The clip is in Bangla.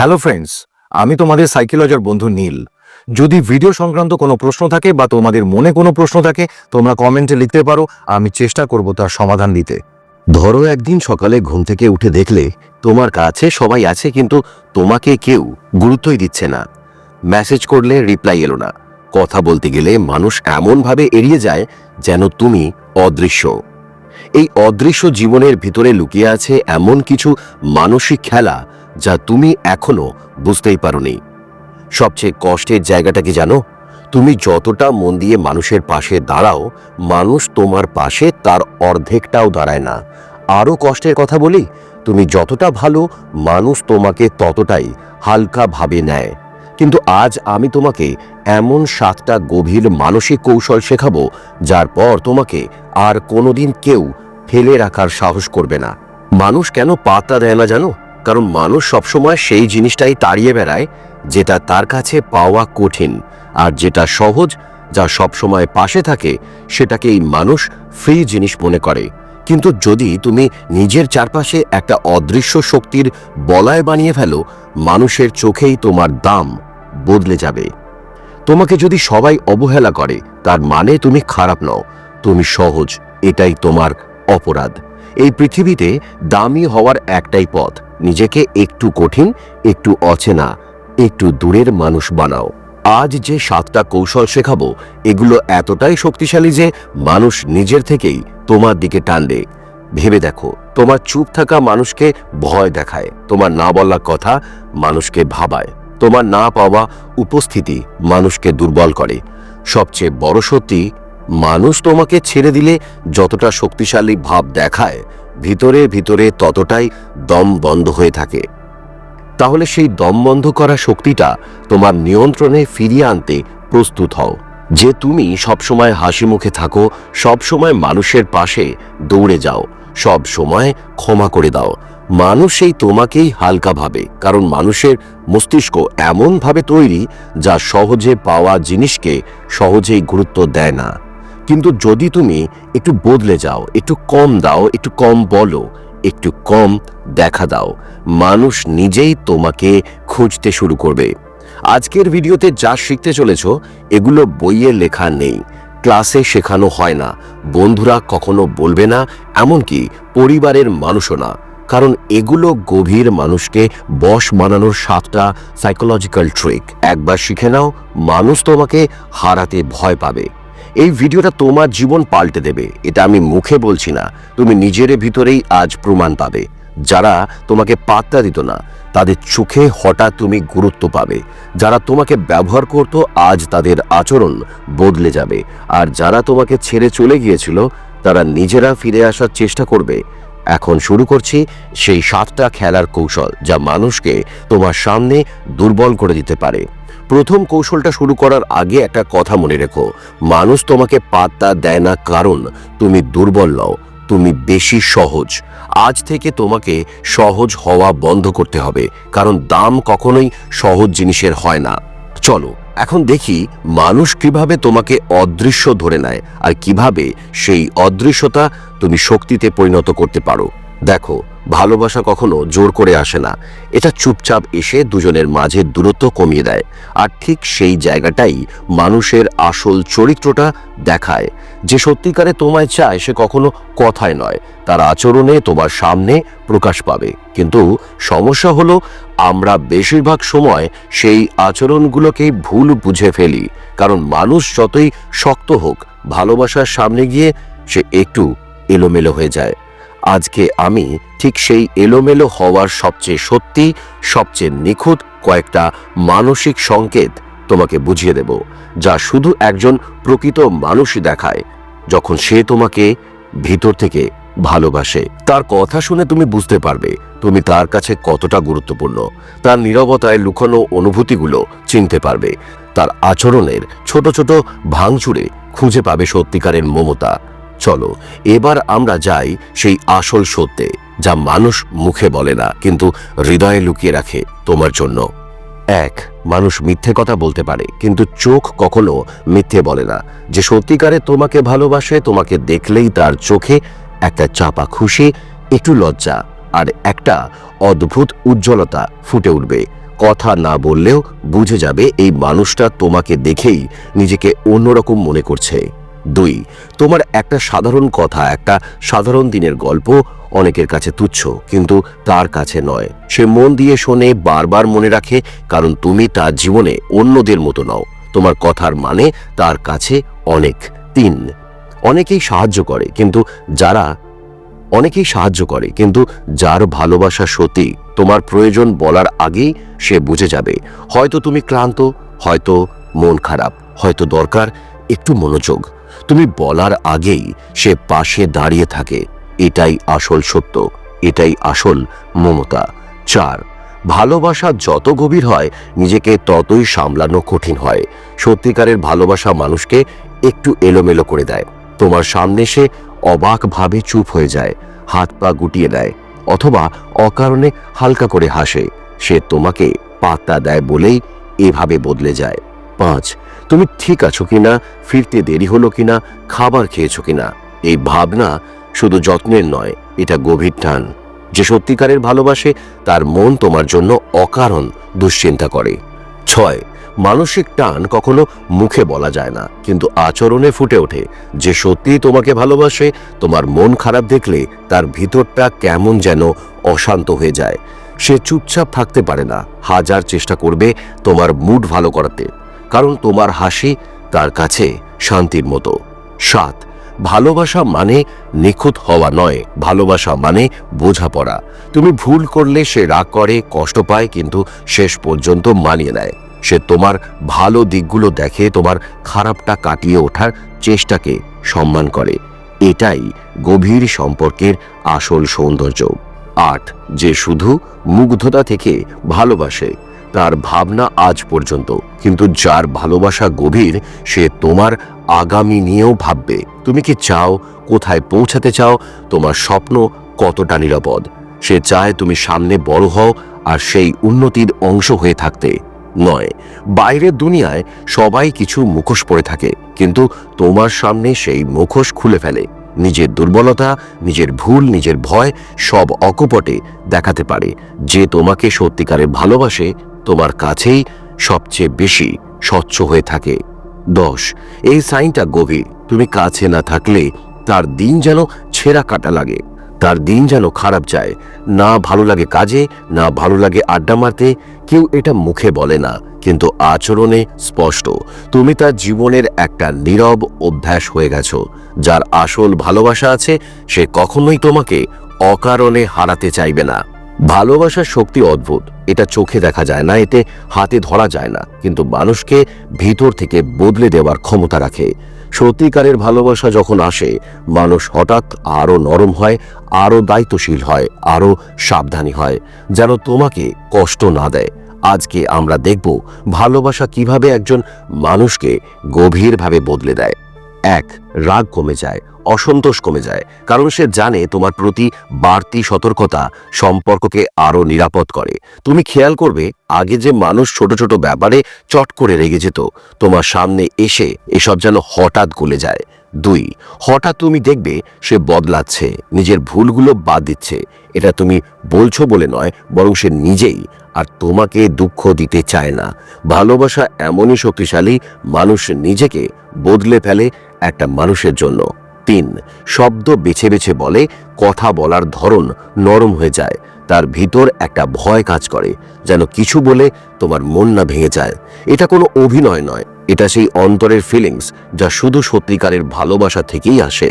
হ্যালো ফ্রেন্ডস, আমি তোমাদের সাইকোলজার বন্ধু নীল। যদি ভিডিও সংক্রান্ত কোনো প্রশ্ন থাকে বা তোমাদের মনে কোনো প্রশ্ন থাকে, তোমরা কমেন্টে লিখতে পারো, আমি চেষ্টা করব তার সমাধান দিতে। ধরো একদিন সকালে ঘুম থেকে উঠে দেখলে, তোমার কাছে সবাই আছে কিন্তু তোমাকে কেউ গুরুত্বই দিচ্ছে না। মেসেজ করলে রিপ্লাই এলো না। কথা বলতে গেলে মানুষ এমনভাবে এড়িয়ে যায় যেন তুমি অদৃশ্য। এই অদৃশ্য জীবনের ভিতরে লুকিয়ে আছে এমন কিছু মানসিক খেলা যা তুমি এখনও বুঝতেই পারোনি। সবচেয়ে কষ্টের জায়গাটা কি জানো? তুমি যতটা মন দিয়ে মানুষের পাশে দাঁড়াও, মানুষ তোমার পাশে তার অর্ধেকটাও দাঁড়ায় না। আরও কষ্টের কথা বলি, তুমি যতটা ভালো, মানুষ তোমাকে ততটাই হালকাভাবে নেয়। কিন্তু আজ আমি তোমাকে এমন সাতটা গভীর মানসিক কৌশল শেখাবো, যার পর তোমাকে আর কোনোদিন কেউ ফেলে রাখার সাহস করবে না। মানুষ কেন পাত্তা দেয় না জানো? কারণ মানুষ সবসময় সেই জিনিসটাই তাড়িয়ে বেড়ায় যেটা তার কাছে পাওয়া কঠিন আর যেটা সহজ, যা সবসময় পাশে থাকে, সেটাকেই মানুষ ফ্রি জিনিস মনে করে। কিন্তু যদি তুমি নিজের চারপাশে একটা অদৃশ্য শক্তির বলয় বানিয়ে ফেলো, মানুষের চোখেই তোমার দাম বদলে যাবে। তোমাকে যদি সবাই অবহেলা করে, তার মানে তুমি খারাপ নও, তুমি সহজ, এটাই তোমার অপরাধ। এই পৃথিবীতে দামি হওয়ার একটাই পথ নিজেকে একটু কঠিন, একটু অচেনা, একটু দূরের মানুষ বানাও। আজ যে সাতটা কৌশল শেখাবো, এগুলো এতটাই শক্তিশালী যে মানুষ নিজের থেকেই তোমার দিকে টানবে। ভেবে দেখো, তোমার চুপ থাকা মানুষকে ভয় দেখায়, তোমার না বলা কথা মানুষকে ভাবায়, তোমার না পাওয়া উপস্থিতি মানুষকে দুর্বল করে। সবচেয়ে বড় সত্যি, মানুষ তোমাকে ছেড়ে দিলে যতটা শক্তিশালী ভাব দেখায় ভিতরে ভিতরে ততটাই দম বন্ধ হয়ে থাকে। তাহলে সেই দম বন্ধ করা শক্তিটা তোমার নিয়ন্ত্রণে ফিরিয়ে আনতে প্রস্তুত হও। যে তুমি সবসময় হাসি মুখে থাকো, সবসময় মানুষের পাশে দৌড়ে যাও সব সময় ক্ষমা করে দাও। মানুষ সেই তোমাকেই হালকা ভাবে, কারণ মানুষের মস্তিষ্ক এমনভাবে তৈরি যা সহজে পাওয়া জিনিসকে সহজেই গুরুত্ব দেয় না। কিন্তু যদি তুমি একটু বদলে যাও, একটু কম দাও, একটু কম বলো, একটু কম দেখা দাও, মানুষ নিজেই তোমাকে খুঁজতে শুরু করবে। আজকের ভিডিওতে যা শিখতে চলেছ, এগুলো বইয়ে লেখা নেই, ক্লাসে শেখানো হয় না, বন্ধুরা কখনো বলবে না, এমনকি পরিবারের মানুষও না, কারণ এগুলো গভীর মানুষকে বশ মানানোর সাতটা সাইকোলজিক্যাল ট্রিক একবার শিখে নাও, মানুষ তোমাকে হারাতে ভয় পাবে। এই ভিডিওটা তোমার জীবন পাল্টে দেবে, এটা আমি মুখে বলছি না, তুমি নিজের ভিতরেই আজ প্রমাণ পাবে। যারা তোমাকে পাত্তা দিত না, তাদের চোখে হঠাৎ তুমি গুরুত্ব পাবে। যারা তোমাকে ব্যবহার করত, আজ তাদের আচরণ বদলে যাবে। আর যারা তোমাকে ছেড়ে চলে গিয়েছিল, তারা নিজেরা ফিরে আসার চেষ্টা করবে। এখন শুরু করছি সেই সাতটা খেলার কৌশল, যা মানুষকে তোমার সামনে দুর্বল করে দিতে পারে। প্রথম কৌশলটা শুরু করার আগে একটা কথা মনে রেখো। মানুষ তোমাকে পাত্তা দেয় না কারণ তুমি দুর্বল নও, তুমি বেশি সহজ। আজ থেকে তোমাকে সহজ হওয়া বন্ধ করতে হবে, কারণ দাম কখনোই সহজ জিনিসের হয় না। চলো, এখন দেখি মানুষ কীভাবে তোমাকে অদৃশ্য ধরে নেয় আর কীভাবে সেই অদৃশ্যতা তুমি শক্তিতে পরিণত করতে পারো। দেখো ভালোবাসা কখনো জোর করে আসে না। এটা চুপচাপ এসে দুজনের মাঝে দূরত্ব কমিয়ে দেয়। আর ঠিক সেই জায়গাটাই মানুষের আসল চরিত্রটা দেখায়। যে সত্যিকারে তোমায় চায় সে কখনো কথায় নয়। তার আচরণে, তোমার সামনে প্রকাশ পাবে। কিন্তু সমস্যা হলো, আমরা বেশিরভাগ সময় সেই আচরণগুলোকেই ভুল বুঝে ফেলি। কারণ মানুষ যতই শক্ত হোক, ভালোবাসার সামনে গিয়ে সে একটু এলোমেলো হয়ে যায়। আজকে আমি ঠিক সেই এলোমেলো হওয়ার সবচেয়ে সত্যি, সবচেয়ে নিখুঁত কয়েকটা মানসিক সংকেত তোমাকে বুঝিয়ে দেব, যা শুধু একজন প্রকৃত মানুষই দেখায়, যখন সে তোমাকে ভিতর থেকে ভালোবাসে। তার কথা শুনে তুমি বুঝতে পারবে তুমি তার কাছে কতটা গুরুত্বপূর্ণ। তার নীরবতায় লুকানো অনুভূতিগুলো চিনতে পারবে। তার আচরণের ছোট ছোট ভাঙচুরে খুঁজে পাবে সত্যিকারের মমতা। চলো, এবার আমরা যাই সেই আসল সত্যে, যা মানুষ মুখে বলে না, কিন্তু হৃদয়ে লুকিয়ে রাখে তোমার জন্য। এক, মানুষ মিথ্যে কথা বলতে পারে, কিন্তু চোখ কখনো মিথ্যে বলে না। যে সত্যিকারে তোমাকে ভালোবাসে, তোমাকে দেখলেই তার চোখে একটা চাপা খুশি, একটু লজ্জা, আর একটা অদ্ভুত উজ্জ্বলতা ফুটে উঠবে। কথা না বললেও বুঝে যাবে এই মানুষটা তোমাকে দেখেই নিজেকে অন্যরকম মনে করছে। দুই, তোমার একটা সাধারণ কথা, একটা সাধারণ দিনের গল্প অনেকের কাছে তুচ্ছ, কিন্তু তার কাছে নয়। সে মন দিয়ে শোনে, বারবার মনে রাখে, কারণ তুমি তার জীবনে অন্যদের মতো নও। তোমার কথার মানে তার কাছে অনেক। তিন, অনেকেই সাহায্য করে, কিন্তু যারা, অনেকেই সাহায্য করে, কিন্তু যার ভালোবাসা সত্যি, তোমার প্রয়োজন বলার আগেই সে বুঝে যাবে। হয়তো তুমি ক্লান্ত, হয়তো মন খারাপ, হয়তো দরকার একটু মনোযোগ। তুমি বলার আগেই সে পাশে দাঁড়িয়ে থাকে। এটাই আসল সত্য, এটাই আসল মমতা। চার, ভালোবাসা যত গভীর হয়, নিজেকে ততই সামলানো কঠিন হয়। সত্যিকারের ভালোবাসা মানুষকে একটু এলোমেলো করে দেয়। তোমার সামনে সে অবাকভাবে চুপ হয়ে যায়, হাত পা গুটিয়ে দেয়, অথবা অকারণে হালকা করে হাসে। সে তোমাকে পাত্তা দেয় বলেই এভাবে বদলে যায়। পাঁচ, তুমি ঠিক আছো কিনা? ফিরতে দেরি হলো কিনা? খাবার খেয়েছো কিনা? এই ভাবনা শুধু যত্নের নয়, এটা গভীর টান। যে সত্যিকারের ভালোবাসে, তার মন তোমার জন্য অকারণ দুশ্চিন্তা করে। ছয়, মানসিক টান কখনো মুখে বলা যায় না, কিন্তু আচরণে ফুটে ওঠে। যে সত্যি তোমাকে ভালোবাসে, তোমার মন খারাপ দেখলে তার ভিতরটা কেমন যেন অশান্ত হয়ে যায়। সে চুপচাপ থাকতে পারে না, হাজার চেষ্টা করবে তোমার মুড ভালো করাতে। কারণ তোমার হাসি তার কাছে শান্তির মতো। সাত, ভালোবাসা মানে নিখুঁত হওয়া নয়। ভালোবাসা মানে বোঝাপড়া। তুমি ভুল করলে সে রাগ করে, কষ্ট পায়, কিন্তু শেষ পর্যন্ত মানিয়ে নেয়। সে তোমার ভালো দিকগুলো দেখে, তোমার খারাপটা কাটিয়ে ওঠার চেষ্টাকে সম্মান করে। এটাই গভীর সম্পর্কের আসল সৌন্দর্য। আট, যে শুধু মুগ্ধতা থেকে ভালোবাসে তার ভাবনা আজ পর্যন্ত। কিন্তু যার ভালোবাসা গভীর, সে তোমার আগামী নিয়েও ভাববে। তুমি কি চাও, কোথায় পৌঁছাতে চাও? তোমার স্বপ্ন কতটা নিরাপদ? সে চায় তুমি সামনে বড় হও আর সেই উন্নতির অংশ হয়ে থাকতে। নয়, বাইরের দুনিয়ায় সবাই কিছু মুখোশ পরে থাকে, কিন্তু তোমার সামনে সেই মুখোশ খুলে ফেলে। নিজের দুর্বলতা, নিজের ভুল, নিজের ভয় সব অকপটে দেখাতে পারে। যে তোমাকে সত্যিকারে ভালোবাসে তোমার কাছেই সবচেয়ে বেশি স্বচ্ছ হয়ে থাকে। দশ, এই সাইনটা গভীর। তুমি কাছে না থাকলে তার দিন যেন ছেঁড়া কাটা লাগে। তার দিন যেন খারাপ যায়। না ভালো লাগে কাজে, না ভালো লাগে আড্ডা মারতে, কেউ এটা মুখে বলে না, কিন্তু আচরণে স্পষ্ট। তুমি তার জীবনের একটা নীরব অভ্যাস হয়ে গেছো। যার আসল ভালোবাসা আছে, সে কখনোই তোমাকে অকারণে হারাতে চাইবে না। ভালোবাসার শক্তি অদ্ভুত। এটা চোখে দেখা যায় না, এতে হাতে ধরা যায় না। কিন্তু মানুষকে ভিতর থেকে বদলে দেওয়ার ক্ষমতা রাখে। সত্যিকারের ভালোবাসা যখন আসে, মানুষ হঠাৎ আরও নরম হয়, আরও দায়িত্বশীল হয়, আরও সাবধানী হয়, যেন তোমাকে কষ্ট না দেয়। আজকে আমরা দেখব ভালোবাসা কীভাবে একজন মানুষকে গভীরভাবে বদলে দেয়। এক, রাগ কমে যায়, অসন্তোষ কমে যায়, কারণ সে জানে তোমার প্রতি বাড়তি সতর্কতা সম্পর্ককে আরও নিরাপদ করে। তুমি খেয়াল করবে, আগে যে মানুষ ছোট ছোট ব্যাপারে চট করে রেগে যেত, তোমার সামনে এসে এসব যেন হঠাৎ গলে যায়। দুই, হঠাৎ তুমি দেখবে সে বদলাচ্ছে, নিজের ভুলগুলো বাদ দিচ্ছে। এটা তুমি বলছো বলে নয়, বরং সে নিজেই আর তোমাকে দুঃখ দিতে চায় না। ভালোবাসা এমনই শক্তিশালী, মানুষ নিজেকে বদলে ফেলে একটা মানুষের জন্য। তিন, শব্দ বেছে বেছে বলে, কথা বলার ধরন নরম হয়ে যায়। তার ভিতর একটা ভয় কাজ করে, যেন কিছু বলে তোমার মন না ভেঙে যায়। এটা কোনো অভিনয় নয়, এটা সেই অন্তরের ফিলিংস যা শুধু সত্যিকারের ভালোবাসা থেকেই আসে।